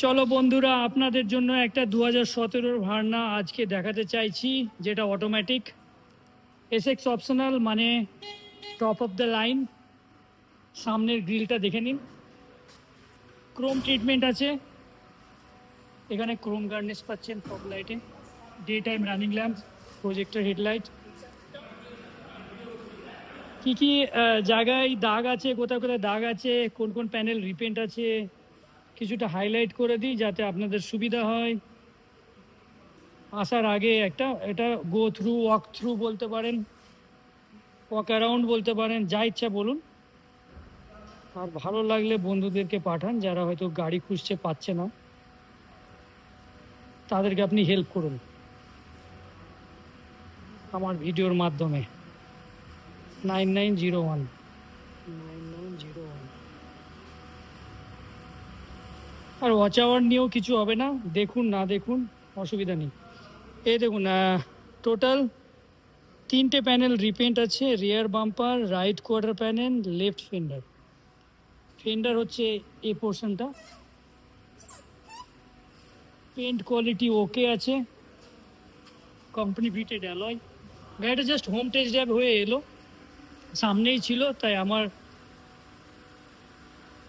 চলো বন্ধুরা, আপনাদের জন্য একটা দু হাজার সতেরোর ভার্না আজকে দেখাতে চাইছি, যেটা অটোমেটিক এসএক্স অপশনাল মানে টপ অফ দ্য লাইন সামনের গ্রিলটা দেখে নিন। ক্রোম ট্রিটমেন্ট আছে। এখানে ক্রোম গার্নেস পাচ্ছেন ফগ লাইটে day time running lamp projector headlight কি কি জায়গায় দাগ আছে, কোথায় কোথায় দাগ আছে, কোন কোন প্যানেল রিপেন্ট আছে কিছুটা হাইলাইট করে দিই যাতে আপনাদের সুবিধা হয়। আসার আগে একটা, এটা গো থ্রু ওয়াক থ্রু বলতে পারেন ওয়াক অ্যারাউন্ড বলতে পারেন, যা ইচ্ছা বলুন। আর ভালো লাগলে বন্ধুদেরকে পাঠান, যারা হয়তো গাড়ি খুঁজছে পাচ্ছে না। তাদেরকে আপনি হেল্প করুন। আমার ভিডিওর মাধ্যমে। Nine nine zero one nine nine zero one আর ওয়াচ আওয়ার নিয়েও কিছু হবে না। দেখুন না দেখুন, অসুবিধা নেই। এই দেখুন টোটাল তিনটে প্যানেল রিপেন্ট আছে rear bumper right quarter panel left fender fender হচ্ছে এই পোর্শনটা পেন্ট কোয়ালিটি ওকে আছে। কোম্পানি ফিটেড অ্যালয় গাড়িটা জাস্ট হোম টেস্ট ড্রাইভ হয়ে এলো। সামনেই ছিল, তাই আমার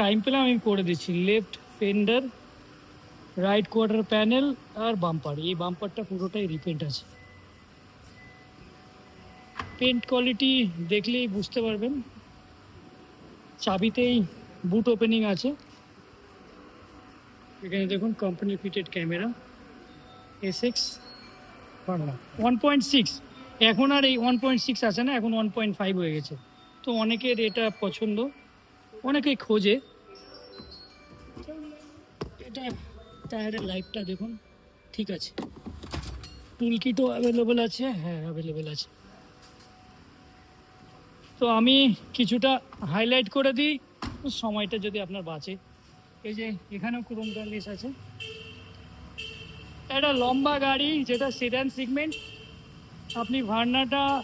টাইম পেলাম, আমি করে দিচ্ছি। Left fender right quarter panel আর বাম্পার এই বাম্পারটা পুরোটাই রিপেন্ট আছে। পেন্ট কোয়ালিটি দেখলেই বুঝতে পারবেন। চাবিতেই বুট ওপেনিং আছে। এখানে দেখুন company fitted camera S X one point six এখন আর এই ওয়ান পয়েন্ট সিক্স আছে না? এখন ওয়ান পয়েন্ট ফাইভ হয়ে গেছে। তো অনেকের এটা পছন্দ, অনেকেই খোঁজে। এটা টায়ারের লাইটটা দেখুন। ঠিক আছে। টুল কিটও অ্যাভেলেবেল আছে। হ্যাঁ অ্যাভেলেবেল আছে। তো আমি কিছুটা হাইলাইট করে দিই। সময়টা যদি আপনার বাঁচে। এই যে এখানেও ক্রোম গার্নিশ আছে। একটা লম্বা গাড়ি, যেটা সেডান সিগমেন্ট আপনি ভার্নাটা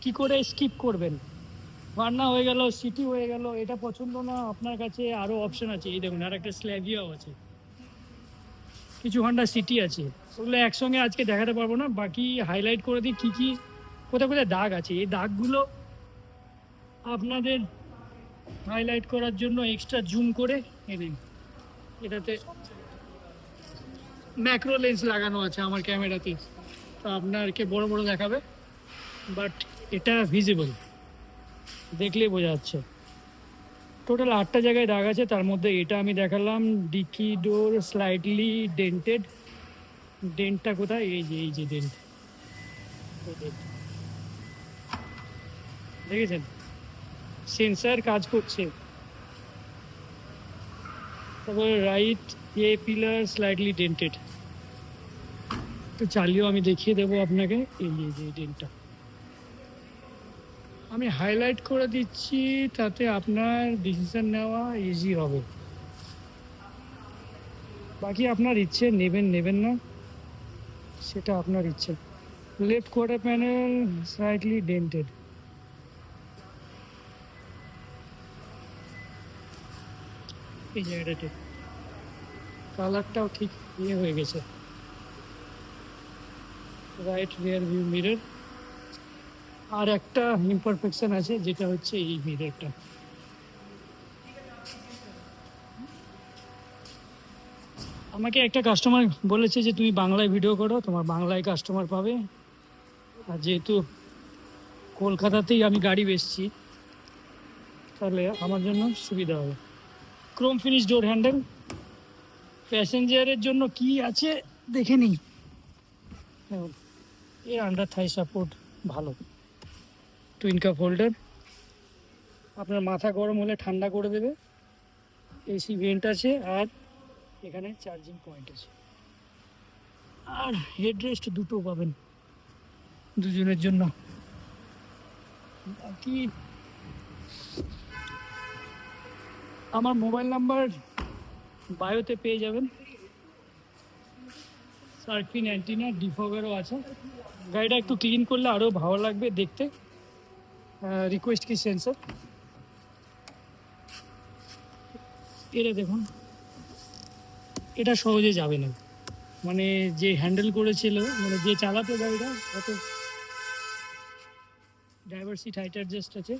কি করে স্কিপ করবেন? ভার্না হয়ে গেল সিটি হয়ে গেল, এটা পছন্দ না, আপনার কাছে আরও অপশন আছে। এই দেখুন আর একটা স্ল্যাভিয়াও আছে। কিছু হন্ডা সিটি আছে। ওগুলো একসঙ্গে আজকে দেখাতে পারব না। বাকি হাইলাইট করে দিই কী কী, কোথায় কোথায় দাগ আছে। এই দাগগুলো আপনাদের হাইলাইট করার জন্য এক্সট্রা জুম করে এনে এটাতে ম্যাক্রো লেন্স লাগানো আছে আমার ক্যামেরাতে তো আপনারকে বড় বড় দেখাবে বাট এটা ভিজিবল দেখলেই বোঝা যাচ্ছে। টোটাল আটটা জায়গায় দাগ আছে, তার মধ্যে এটা আমি দেখালাম ডিকি ডোর স্লাইডলি ডেন্টেড ডেন্টটা কোথায়? এই যে এই যে ডেন্ট দেখেছেন? সেন্সার কাজ করছে। তারপরে right A pillar slightly dented তো চালিয়েও আমি দেখিয়ে দেবো আপনাকে। এই যে ডেন্টটা আমি হাইলাইট করে দিচ্ছি, তাতে আপনার ডিসিশন নেওয়া ইজি হবে। বাকি আপনার ইচ্ছে, নেবেন নেবেন না। সেটা আপনার ইচ্ছে। Left quarter panel slightly dented এই কালারটাও ঠিক ইয়ে হয়ে গেছে। রাইট রিয়ার ভিউ মিরর আর একটা ইমপারফেকশন আছে, যেটা হচ্ছে এই মিররটা আমাকে একটা কাস্টমার বলেছে যে, তুমি বাংলায় ভিডিও করো, তোমার বাংলায় কাস্টমার পাবে। আর যেহেতু কলকাতাতেই আমি গাড়ি বেচছি, তাহলে আমার জন্য সুবিধা হবে। ক্রোম ফিনিশ ডোর হ্যান্ডেল প্যাসেঞ্জারের জন্য কি আছে, দেখে নিই। এর আন্ডার থাই সাপোর্ট ভালো। টুইন কাপ হোল্ডার আপনার মাথা গরম হলে ঠান্ডা করে দেবে। এসি ভেন্ট আছে আর এখানে চার্জিং পয়েন্ট আছে। আর হেডরেস্ট দুটো পাবেন দুজনের জন্য। বাকি আমার মোবাইল নাম্বার বায়োতে পেয়ে যাবেন। সার্ফিন অ্যান্টিনা ডিফগারও আছে। গাড়িটা একটু ক্লিন করলে আরও ভালো লাগবে দেখতে। রিকোয়েস্ট কি সেন্সার এটা দেখুন। এটা সহজে যাবে না। মানে যে হ্যান্ডেল করেছিল মানে যে চালাতো গাড়িটা, অত ড্রাইভার সিট হাইট অ্যাডজাস্ট আছে।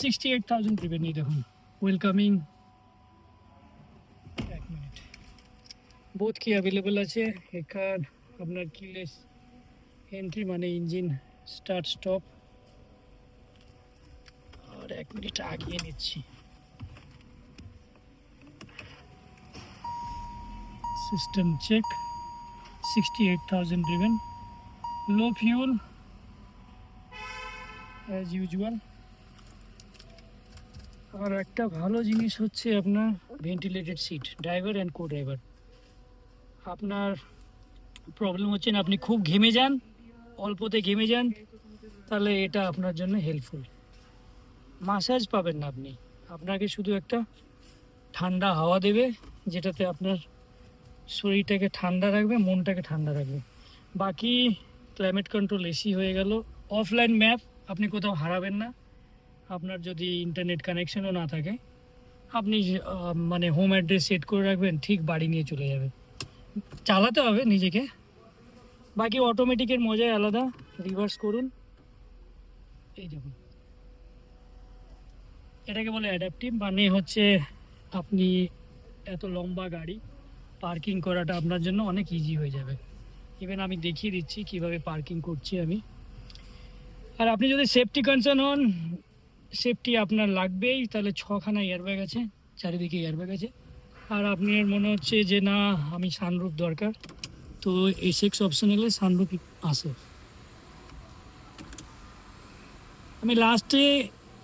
সিক্সটি এইট থাউজেন্ড দেবেন এই দেখুন। ওয়েলকামিং এক মিনিট বোধ কি অ্যাভেলেবল আছে? এখান, আপনার কিলেস এন্ট্রি মানে ইঞ্জিন স্টার্ট স্টপ আর এক মিনিট আগিয়ে নিচ্ছি। System check sixty eight thousand low fuel as usual আর একটা ভালো জিনিস হচ্ছে আপনার ventilated seat driver and co driver আপনার প্রবলেম হচ্ছে না, আপনি খুব ঘেমে যান। অল্পতে ঘেমে যান, তাহলে এটা আপনার জন্য হেল্পফুল মাসাজ পাবেন না আপনি। আপনাকে শুধু একটা ঠান্ডা হাওয়া দেবে, যেটাতে আপনার শরীরটাকে ঠান্ডা রাখবে, মনটাকে ঠান্ডা রাখবে। বাকি ক্লাইমেট কন্ট্রোল এসি হয়ে গেল। অফলাইন ম্যাপ আপনি কোথাও হারাবেন না। আপনার যদি ইন্টারনেট কানেকশনও না থাকে, আপনি মানে হোম অ্যাড্রেস সেট করে রাখবেন, ঠিক বাড়ি নিয়ে চলে যাবে চালাতে হবে নিজেকে। বাকি অটোমেটিকের মজাই আলাদা। রিভার্স করুন। এই দেখুন। এটাকে বলে অ্যাডাপটিভ মানে হচ্ছে আপনি এত লম্বা গাড়ি পার্কিং করাটা আপনার জন্য অনেক ইজি হয়ে যাবে। ইভেন আমি দেখিয়ে দিচ্ছি কীভাবে পার্কিং করছি আমি। আর আপনি যদি সেফটি কনসার্ন হন সেফটি আপনার লাগবেই, তাহলে ছখানা এয়ারব্যাগ আছে, চারিদিকে এয়ারব্যাগ আছে। আর আপনার মনে হচ্ছে যে না, আমি সানরুফ দরকার। তো এই সিক্স অপশন এলে সানরুফ আসে আমি লাস্টে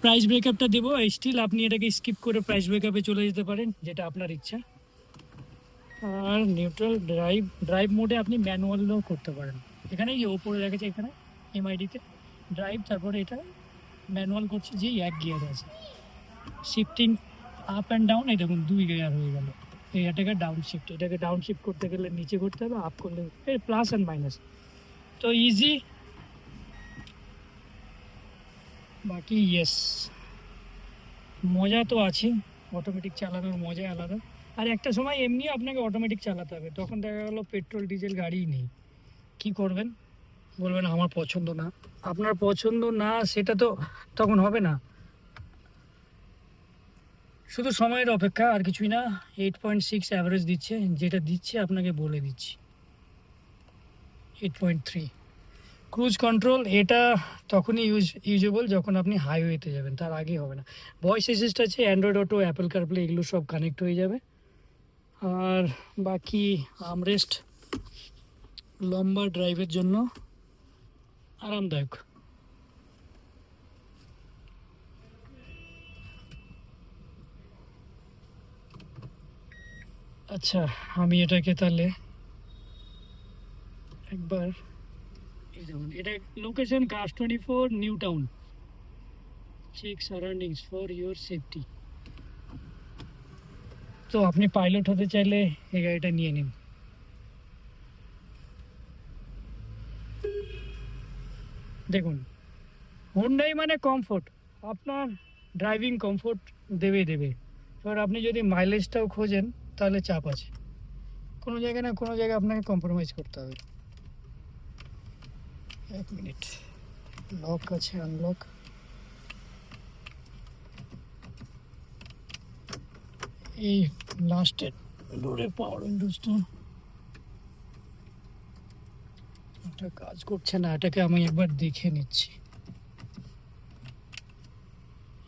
প্রাইস ব্রেকআপটা দেবো। স্টিল আপনি এটাকে স্কিপ করে প্রাইস ব্রেকআপে চলে যেতে পারেন, যেটা আপনার ইচ্ছা। আর নিউট্রাল ড্রাইভ ড্রাইভ মোডে আপনি ম্যানুয়ালও করতে পারেন। এখানে যে ওপরে রেখেছে এখানে এমআইডিতে ড্রাইভ তারপরে এটা ম্যানুয়াল করছে যে এক গিয়ার আছে। শিফটিং আপ অ্যান্ড ডাউন এই দেখুন, দুই গিয়ার হয়ে গেল। এটাকে ডাউন শিফট এটাকে ডাউন শিফট করতে গেলে নিচে করতে হবে আপ করলে এই প্লাস অ্যান্ড মাইনাস তো ইজি বাকি ইয়েস মজা তো আছে অটোমেটিক চালানোর মজা আলাদা। আর একটা সময় এমনি আপনাকে অটোমেটিক চালাতে হবে, তখন দেখা গেলো পেট্রোল ডিজেল গাড়িই নেই। কি করবেন? বলবেন, আমার পছন্দ না। আপনার পছন্দ না, সেটা তো তখন হবে না। শুধু সময়ের অপেক্ষা, আর কিছুই না এইট পয়েন্ট সিক্স অ্যাভারেজ দিচ্ছে, যেটা দিচ্ছে আপনাকে বলে দিচ্ছি। Eight point three cruise control এটা তখনই ইউজ ইউজেবল যখন আপনি হাইওয়েতে যাবেন, তার আগে হবে না। ভয়েস অ্যাসিস্ট আছে অ্যান্ড্রয়েড অটো অ্যাপেল কারপ্লে এগুলো সব কানেক্ট হয়ে যাবে। আর বাকি আমরেস্ট লম্বা ড্রাইভের জন্য আরামদায়ক। আচ্ছা আমি এটাকে তাহলে একবার এই দেখুন এটা লোকেশন কাস twenty four new town check surroundings for your safety তো আপনি পাইলট হতে চাইলে এই গাড়িটা নিয়ে নিন দেখুন হুন্ডাই মানে কমফোর্ট আপনার ড্রাইভিং কমফোর্ট দেবে দেবে এবার আপনি যদি মাইলেজটাও খোঁজেন তাহলে চাপ আছে। কোনো জায়গায় না কোনো জায়গায় আপনাকে কম্প্রোমাইজ করতে হবে। এক মিনিট। লক আছে আনলক এই লাস্টের ডোরে পাওয়ার উইন্ডোজটা এটা কাজ করছে না, এটাকে আমি একবার দেখে নিচ্ছি।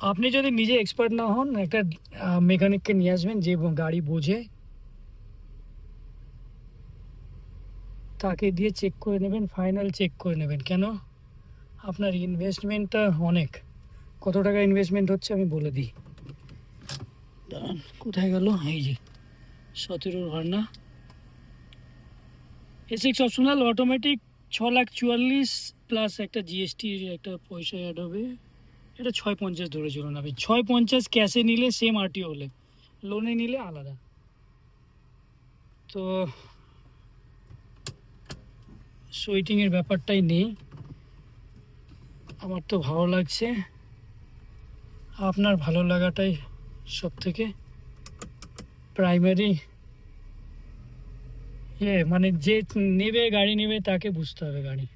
আপনি যদি নিজে এক্সপার্ট না হন, একটা মেকানিককে নিয়ে আসবেন যে গাড়ি বোঝে, তাকে দিয়ে চেক করে নেবেন ফাইনাল চেক করে নেবেন। কেন? আপনার ইনভেস্টমেন্টটা অনেক। কত টাকা ইনভেস্টমেন্ট হচ্ছে আমি বলে দিই। কোথায় গেল? এই যে সতেরোর Verna A six optional automatic ছ লাখ চুয়াল্লিশ প্লাস একটা জিএসটি একটা পয়সা অ্যাড হবে। এটা ছয় পঞ্চাশ ধরে চলুন আপনি। ছয় পঞ্চাশ ক্যাশে নিলে সেম আরটিও হলে। লোনে নিলে আলাদা। তো সুইটিংয়ের ব্যাপারটাই নেই। আমার তো ভালো লাগছে। আপনার ভালো লাগাটাই সব থেকে প্রাইমারি ইয়ে মানে যে নেবে, গাড়ি নেবে, তাকে বুঝতে হবে গাড়ি।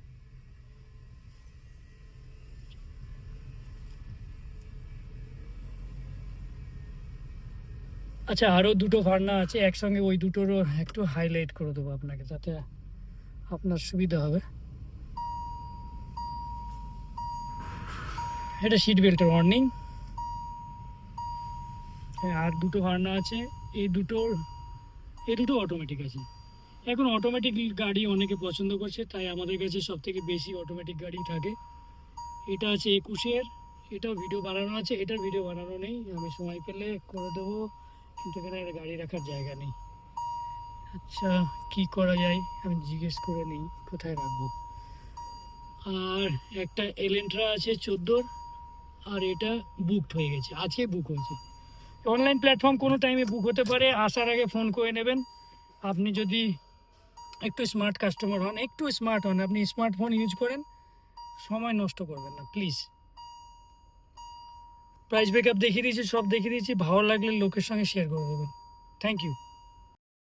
আচ্ছা আরও দুটো ভার্না আছে, একসঙ্গে ওই দুটোরও একটু হাইলাইট করে দেবো আপনাকে, যাতে আপনার সুবিধা হবে। এটা সিট বেল্টের ওয়ার্নিং আর দুটো ভার্না আছে, এই দুটোর, এই দুটো অটোমেটিক আছে। এখন অটোমেটিক গাড়ি অনেকে পছন্দ করছে, তাই আমাদের কাছে সব থেকে বেশি অটোমেটিক গাড়ি থাকে। এটা আছে একুশের, এটাও ভিডিও বানানো আছে, এটার ভিডিও বানানো নেই, আমি সময় পেলে করে দেবো। কিন্তু এখানে গাড়ি রাখার জায়গা নেই। আচ্ছা কি করা যায়? আমি জিজ্ঞেস করে নিই, কোথায় রাখব? আর একটা এলেন্ট্রা আছে চোদ্দোর, আর এটা বুকড হয়ে গেছে, আজকে বুক হয়েছে। অনলাইন প্ল্যাটফর্ম কোনো টাইমে বুক হতে পারে, আসার আগে ফোন করে নেবেন। আপনি যদি একটু স্মার্ট কাস্টমার হন, একটু স্মার্ট হন, আপনি স্মার্টফোন ইউজ করেন, সময় নষ্ট করবেন না প্লিজ প্রাইস ব্রেকআপ দেখিয়ে দিয়েছি, সব দেখিয়ে দিয়েছি। ভালো লাগলে লোকের সঙ্গে শেয়ার করে দেবেন। Thank you